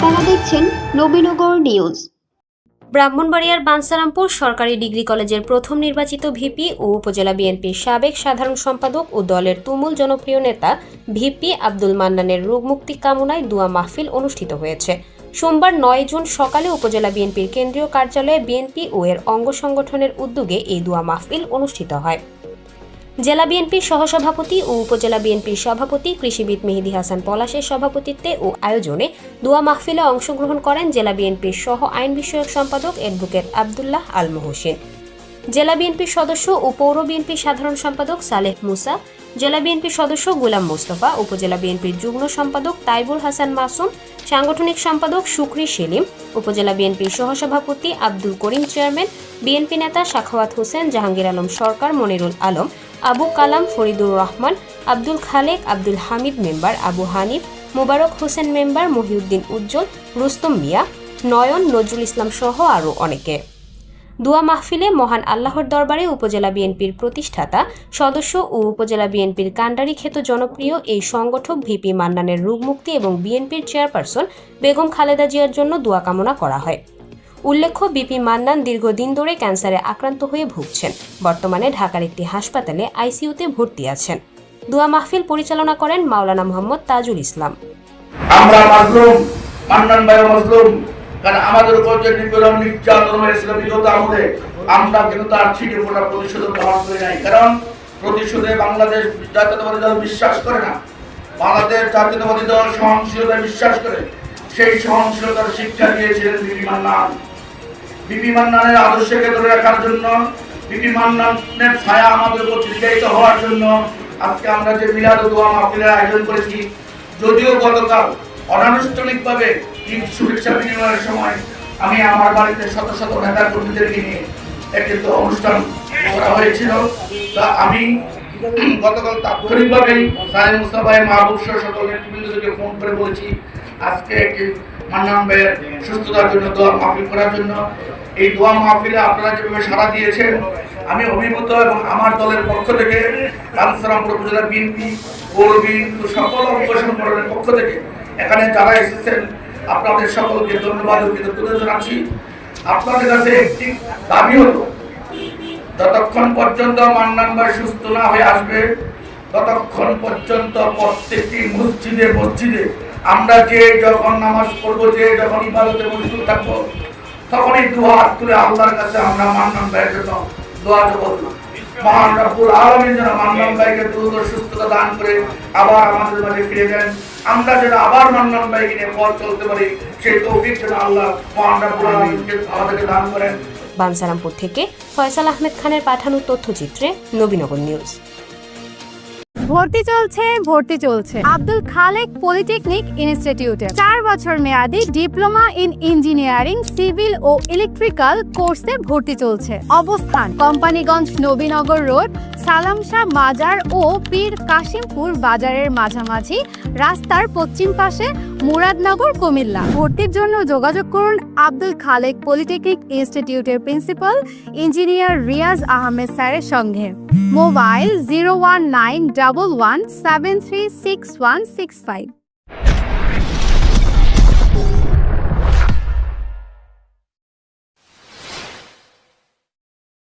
আপনারা দেখছেন নবীনগর নিউজ। ব্রাহ্মণবাড়িয়ার বানসারামপুর সরকারি ডিগ্রি কলেজের প্রথম নির্বাচিত ভিপি ও উপজেলা বিএনপির সাবেক সাধারণ সম্পাদক ও দলের তুমুল জনপ্রিয় নেতা ভিপি আব্দুল মান্নানের রোগমুক্তি কামনায় দুয়া মাহফিল অনুষ্ঠিত হয়েছে। সোমবার নয় জুন সকালে উপজেলা বিএনপির কেন্দ্রীয় কার্যালয়ে বিএনপি ও এর অঙ্গ সংগঠনের উদ্যোগে এই দুয়া মাহফিল অনুষ্ঠিত হয়। জেলা বিএনপির সহসভাপতি ও উপজেলা বিএনপির সভাপতি কৃষিবিদ মেহেদি হাসান পলাশের সভাপতিত্বে ও আয়োজনে দোয়া মাহফিলে অংশগ্রহণ করেন জেলা বিএনপির সহ আইন বিষয়ক সম্পাদক অ্যাডভোকেট আবদুল্লাহ আল মোহসেন। জেলা বিএনপির সদস্য ও পৌর বিএনপির সাধারণ সম্পাদক সালেহ মুসা জেলা বিএনপির সদস্য গোলাম মোস্তফা, উপজেলা বিএনপির যুগ্ম সম্পাদক তাইবুল হাসান মাসুম, সাংগঠনিক সম্পাদক শুক্রি সেলিম, উপজেলা বিএনপির সহসভাপতি আব্দুল করিম চেয়ারম্যান, বিএনপি নেতা সাখাওয়াত হোসেন, জাহাঙ্গীর আলম সরকার, মনিরুল আলম, আবু কালাম ফরিদুর রহমান, আব্দুল খালেক, আব্দুল হামিদ মেম্বার, আবু হানিফ, মোবারক হোসেন মেম্বার, মহিউদ্দিন উজ্জ্বল, রুস্তম মিয়া, নয়ন নজরুল ইসলাম সহ আরও অনেকে। দোয়া মাহফিলে মহান আল্লাহর দরবারে উপজেলা বিএনপির প্রতিষ্ঠাতা, সদস্য ও উপজেলা বিএনপির কাণ্ডারি খ্যাত জনপ্রিয় এই সংগঠক ভিপি মান্নানের রোগমুক্তি এবং বিএনপির চেয়ারপারসন বেগম খালেদা জিয়ার জন্য দোয়া কামনা করা হয়। উল্লেখ্য বিপি মান্নান দীর্ঘদিন ধরে ক্যান্সারে আক্রান্ত হয়ে ভুগছেন। বর্তমানে ঢাকার একটি হাসপাতালে আইসিইউতে ভর্তি আছেন। দোয়া মাহফিল পরিচালনা করেন মাওলানা মোহাম্মদ তাজুল ইসলাম। আমরা মাজলুম, মান্নান ভাই মাজলুম। কারণ আমাদের উপর যে নিপীড়ন, নির্যাতন হয়েছিল বিগত আমলে আমরা কিন্তু তার ছিটে ফোটা প্রতিশোধ গ্রহণ করি নাই। কারণ প্রতিশোধে বাংলাদেশ জাতীয়তাবাদী দল বিশ্বাস করে না। বাংলাদেশ জাতীয়তাবাদী দল সহনশীলতায় বিশ্বাস করে। সেই সহনশীলতার শিক্ষা দিয়েছিলেন বিপি মান্নান। বিপি মান্নানের আদর্শকে ধরে রাখার জন্য, বিপি মান্নানের ছায়া আমাদের উপর দীর্ঘায়িত হওয়ার জন্য আজকে আমরা যে মিলাদ দোয়া মাহফিলের আয়োজন করেছি, যদিও গতকাল অনানুষ্ঠানিকভাবে ঈদ শুভেচ্ছা বিনিময়ের সময় আমি আমার বাড়িতে শত শত নেতা কর্মীদেরকে নিয়ে একটি তো অনুষ্ঠান করা হয়েছিল। তা আমি গতকাল তাৎক্ষণিকভাবেই সাহেব মুস্তাফা মাহবুব সহ সকল নেতৃবৃন্দকে ফোন করে বলেছি, আজকে একটি মান্নান ভাইয়ের সুস্থতার জন্য দোয়া মাহফিল করার জন্য। এই দোয়া মাহফিলে আপনারা যেভাবে সাড়া দিয়েছেন, আমি অভিভূত এবং আমার দলের পক্ষ থেকে রামসারামপুর উপজেলা বিএনপি পৌর বিএনপি সকল অঙ্গ সংগঠনের পক্ষ থেকে এখানে যারা এসেছেন আপনাদের সকলকে ধন্যবাদ ও কৃতজ্ঞতা জানাচ্ছি। আপনাদের কাছে একটি দাবি হলো, যতক্ষণ পর্যন্ত মান্নান ভাই সুস্থ না হয়ে আসবে, ততক্ষণ পর্যন্ত প্রত্যেকটি মসজিদে মসজিদে আমরা যে যখন নামাজ পড়ব, যে যখন ইবাদতে মজদুর থাকব, তখনই দু হাত তুলে আল্লাহর কাছে আমরা মান্নান ভাইয়ের জন্য দোয়া দেবো মহান রব্বুল আলমিন যেন মান্নান ভাইকে দ্রুত সুস্থতা দান করে আবার আমাদের মাঝে ফিরে দেন আমরা যেন আবার মান্নান ভাইকে নিয়ে পথ চলতে পারি, সেই তৌফিক যেন আল্লাহ আমাদেরকে দান করেন। বানসারামপুর থেকে ফয়সাল আহমেদ খানের পাঠানো তথ্যচিত্রে নবীনগর নিউজ। ভর্তি চলছে ভর্তি চলছে। আব্দুল খালেক পলিটেকনিক ইনস্টিটিউটে। চার বছর মেয়াদী ডিপ্লোমা ইন ইঞ্জিনিয়ারিং, সিভিল ও ইলেকট্রিক্যাল কোর্সে ভর্তি চলছে। অবস্থান, কোম্পানিগঞ্জ নবীনগর রোড, সালামশাহ মাজার ও পীর কাশিমপুর বাজারের মাঝামাঝি রাস্তার পশ্চিম পাশে মুরাদনগর, কুমিল্লা। ভর্তির জন্য যোগাযোগ করুন আব্দুল খালেক পলিটেকনিক ইনস্টিটিউটের প্রিন্সিপাল ইঞ্জিনিয়ার রিয়াজ আহমেদ স্যারের সঙ্গে। mobile zero one nine double one seven three six one six five